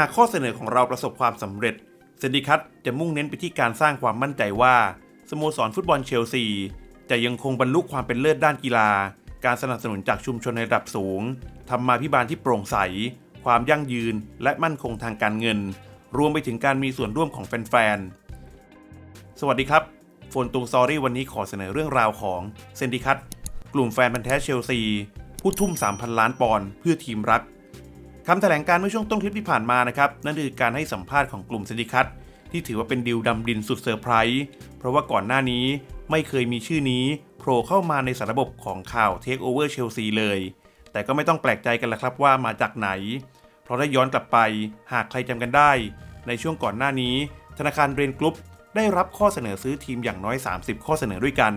หากข้อเสนอของเราประสบความสำเร็จเซนดิคัตจะมุ่งเน้นไปที่การสร้างความมั่นใจว่าสโมสรฟุตบอลเชลซีจะยังคงบรรลุความเป็นเลิศด้านกีฬา การสนับสนุนจากชุมชนในระดับสูงธรรมาภิบาลที่โปร่งใส ความยั่งยืน และมั่นคงทางการเงิน รวมไปถึงการมีส่วนร่วมของแฟนๆ สวัสดีครับโฟนตุงซอรี่วันนี้ขอเสนอเรื่องราวของเซนดิคัตกลุ่มแฟนพันธ์แท้เชลซี ผู้ทุ่ม 3,000 ล้านปอนด์เพื่อทีมรัก คำแถลงการเมื่อช่วงต้นคลิปที่ผ่านมานะครับนั่นคือการให้สัมภาษณ์ของกลุ่มเซนดิคัตที่ถือว่าเป็นดิวดำดินสุดเซอร์ไพรส์เพราะว่าก่อนหน้านี้ไม่เคยมีชื่อนี้โผล่เข้ามาในสารระบบของข่าว Take Over Chelsea เลย แต่ก็ไม่ต้องแปลกใจกันละครับว่ามาจากไหน เพราะถ้าย้อนกลับไปหากใครจำกันได้ ในช่วงก่อนหน้านี้ ธนาคารเรนกรุ๊ปได้รับข้อเสนอซื้อทีมอย่างน้อย 30 ข้อเสนอด้วยกัน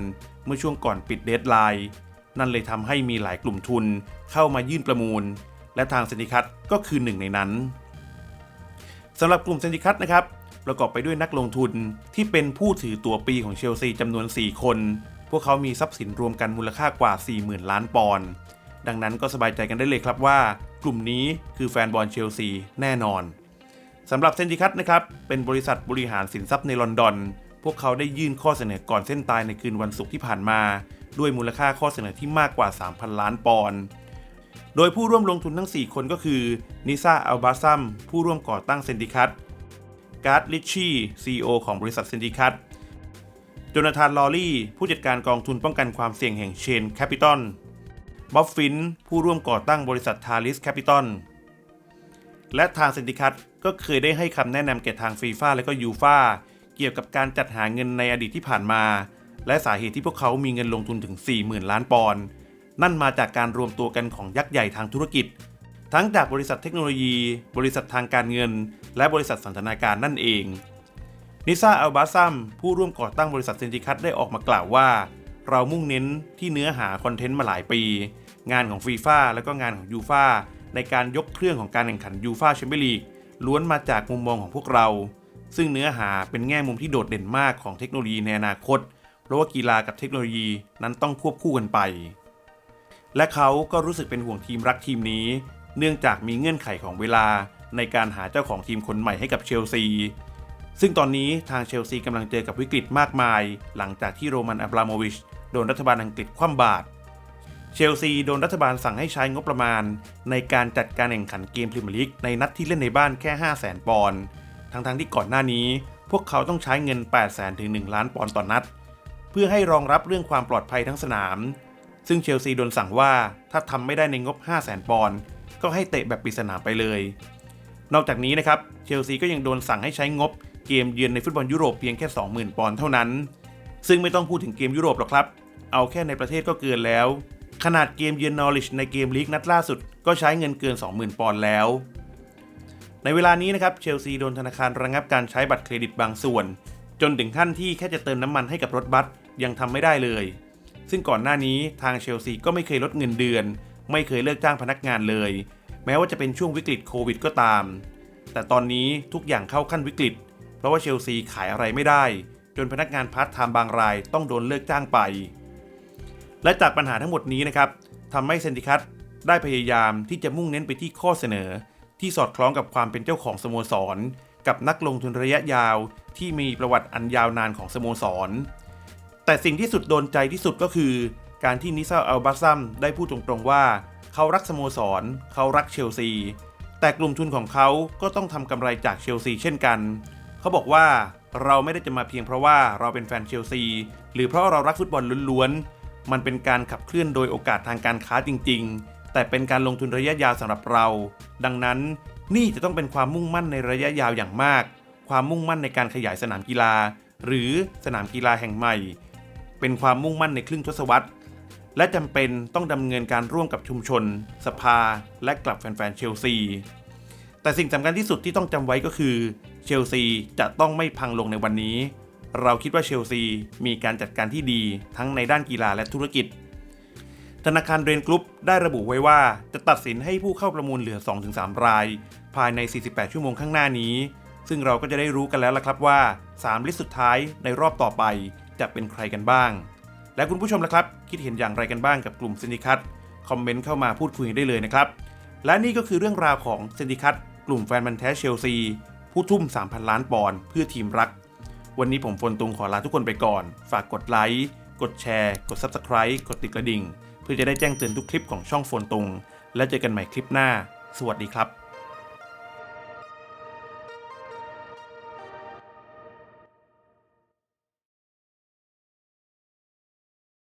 เมื่อช่วงก่อนปิดเดทไลน์นั่นเลยทำให้มีหลายกลุ่มทุนเข้ามายื่นประมูล และทางเซนดิคัตก็คือหนึ่งในนั้นสำหรับกลุ่มเซนดิคัตนะครับประกอบไปด้วยนักลงทุนที่เป็นผู้ถือตัวปีของเชลซีจำนวน 4 คน พวกเขามีทรัพย์สินรวมกันมูลค่ากว่า 40,000 ล้านปอนด์ดังนั้นก็สบายใจกันได้เลยครับว่า กลุ่มนี้คือแฟนบอลเชลซีแน่นอนสำหรับเซนดิคัตนะครับเป็นบริษัทบริหารสินทรัพย์ในลอนดอน พวกเขาได้ยื่นข้อเสนอก่อนเส้นตายในคืนวันศุกร์ที่ผ่านมา ด้วยมูลค่าข้อเสนอที่มากกว่า 3,000 ล้านปอนด์ โดยผู้ร่วมลงทุนทั้ง 4 คนก็คือนิซาอัลบาซัมผู้ร่วมก่อตั้งเซนดิคัตการ์ดลิชชี่ซีอของบริษัทเซนดิคัตโจนาธานลอรี่ ผู้จัดการกองทุนป้องกันความเสี่ยงแห่งเชนแคปิตอลบ๊อบฟิน ผู้ร่วมก่อตั้งบริษัททาริสแคปิตอลและทางเซนดิคัตก็เคยได้ให้คำแนะนำแก่ทางฟีฟ่าและก็ยูฟ่าเกี่ยวกับการจัดหาเงินในอดีตที่ผ่านมา และสาเหตุที่พวกเขามีเงินลงทุนถึง 40,000 ล้านปอนด์ นั่นมาจากการรวมตัวกันของยักษ์ใหญ่ทางธุรกิจ ทั้งจากบริษัทเทคโนโลยี บริษัททางการเงิน และบริษัทสันทนาการนั่นเองนิซาอัลบาซัมผู้ร่วมก่อตั้งบริษัทเซนติคัตได้ออกมากล่าวว่า เรามุ่งเน้นที่เนื้อหาคอนเทนต์มาหลายปี งานของฟีฟ่าและก็งานของยูฟ่าในการยกเครื่องของการแข่งขันยูฟ่าแชมเปี้ยนลีกล้วนมาจากมุมมองของพวกเรา ซึ่งเนื้อหาเป็นแง่มุมที่โดดเด่นมากของเทคโนโลยีในอนาคต เพราะว่ากีฬากับเทคโนโลยีนั้นต้องควบคู่กันไป และเขาก็รู้สึกเป็นห่วงทีมรักทีมนี้ เนื่องจากมีเงื่อนไขของเวลาในการหาเจ้าของทีมคนใหม่ให้กับเชลซี ซึ่งตอนนี้ทางเชลซีกำลังเจอกับวิกฤตมากมาย หลังจากที่โรมันอับราโมวิชโดนรัฐบาลอังกฤษคว่ำบาตรเชลซีโดนรัฐบาลสั่งให้ใช้งบประมาณ ในการจัดการแข่งขันเกมพรีเมียร์ลีกในนัดที่เล่นในบ้านแค่ 5 0 0 0 0 0 ปอนด์ ทั้งๆที่ก่อนหน้านี้ พวกเขาต้องใช้เงิน 8 0 0 0 0 0ถึง 1 ล้านปอนด์ต่อนนัด เพื่อให้รองรับเรื่องความปลอดภัยทั้งสนาม ซึ่งเชลซีโดนสั่งว่าถ้าทำไม่ได้ในงบ 5 0 0 0 0 0 ปอนด์ก็ให้เตะแบบปิดสนาไปเลย นอกจากนี้นะครับเชลซีก็ยังโดนสั่งให้ใช้งบเกมเยือนในฟุตบอลยุโรปเพียงแค่ 20,000 ปอนด์เท่านั้น ซึ่งไม่ต้องพูดถึงเกมยุโรปหรอกครับ เอาแค่ในประเทศก็เกินแล้ว ขนาดเกมเยือนนอริชในเกมลีกนัดล่าสุด ก็ใช้เงินเกิน 20,000 ปอนด์แล้ว ในเวลานี้นะครับเชลซีโดนธนาคารระงับการใช้บัตรเครดิตบางส่วน จนถึงขั้นที่แค่จะเติมน้ำมันให้กับรถบัสยังทำไม่ได้เลย ซึ่งก่อนหน้านี้ทางเชลซีก็ไม่เคยลดเงินเดือน ไม่เคยเลิกจ้างพนักงานเลย แม้ว่าจะเป็นช่วงวิกฤตโควิดก็ตาม แต่ตอนนี้ทุกอย่างเข้าขั้นวิกฤต เพราะว่าเชลซีขายอะไรไม่ได้ จนพนักงานพาร์ทไทม์บางรายต้องโดนเลิกจ้างไป และจากปัญหาทั้งหมดนี้นะครับทำให้เซนติคัตได้พยายามที่จะมุ่งเน้นไปที่ข้อเสนอ ที่สอดคล้องกับความเป็นเจ้าของสโมสร กับนักลงทุนระยะยาวที่มีประวัติอันยาวนานของสโมสร แต่สิ่งที่สุดโดนใจที่สุดก็คือ การที่นิซาอัลบาซัมได้พูดตรงๆว่า เขารักสโมสร เขารักเชลซี แต่กลุ่มทุนของเขาก็ต้องทำกำไรจากเชลซีเช่นกัน เขาบอกว่าเราไม่ได้จะมาเพียงเพราะว่าเราเป็นแฟนเชลซี หรือเพราะเรารักฟุตบอลล้วนๆ มันเป็นการขับเคลื่อนโดยโอกาสทางการค้าจริง ๆ แต่เป็นการลงทุนระยะยาวสำหรับเรา ดังนั้นนี่จะต้องเป็นความมุ่งมั่นในระยะยาวอย่างมาก ความมุ่งมั่นในการขยายสนามกีฬา หรือสนามกีฬาแห่งใหม่ เป็นความมุ่งมั่นในครึ่งทศวรรษ และจำเป็นต้องดำเนินการร่วมกับชุมชน สภา และกลับแฟนๆเชลซี แต่สิ่งสำคัญที่สุดที่ต้องจำไว้ก็คือ เชลซีจะต้องไม่พังลงในวันนี้ เราคิดว่าเชลซีมีการจัดการที่ดีทั้งในด้านกีฬาและธุรกิจ ธนาคารเรนกรุ๊ปได้ระบุไว้ว่าจะตัดสินให้ผู้เข้าประมูลเหลือ 2-3 ราย ภายใน 48 ชั่วโมงข้างหน้านี้ซึ่งเราก็จะได้รู้กันแล้วละครับว่า 3 ลิสต์สุดท้ายในรอบต่อไป จะเป็นใครกันบ้าง และคุณผู้ชมล่ะครับ คิดเห็นอย่างไรกันบ้างกับกลุ่มเซนดิคัตคอมเมนต์เข้ามาพูดคุยได้เลยนะครับ และนี่ก็คือเรื่องราวของเซนดิคัตกลุ่มแฟนมันแท้เชลซี ผู้ทุ่ม 3,000 ล้านปอนด์เพื่อทีมรัก วันนี้ผมฟนตุงขอลาทุกคนไปก่อน ฝากกดไลค์กดแชร์ กด Subscribe กดติดกระดิ่ง เพื่อจะได้แจ้งเตือนทุกคลิปของช่องโฟนตุง และเจอกันใหม่คลิปหน้า สวัสดีครับ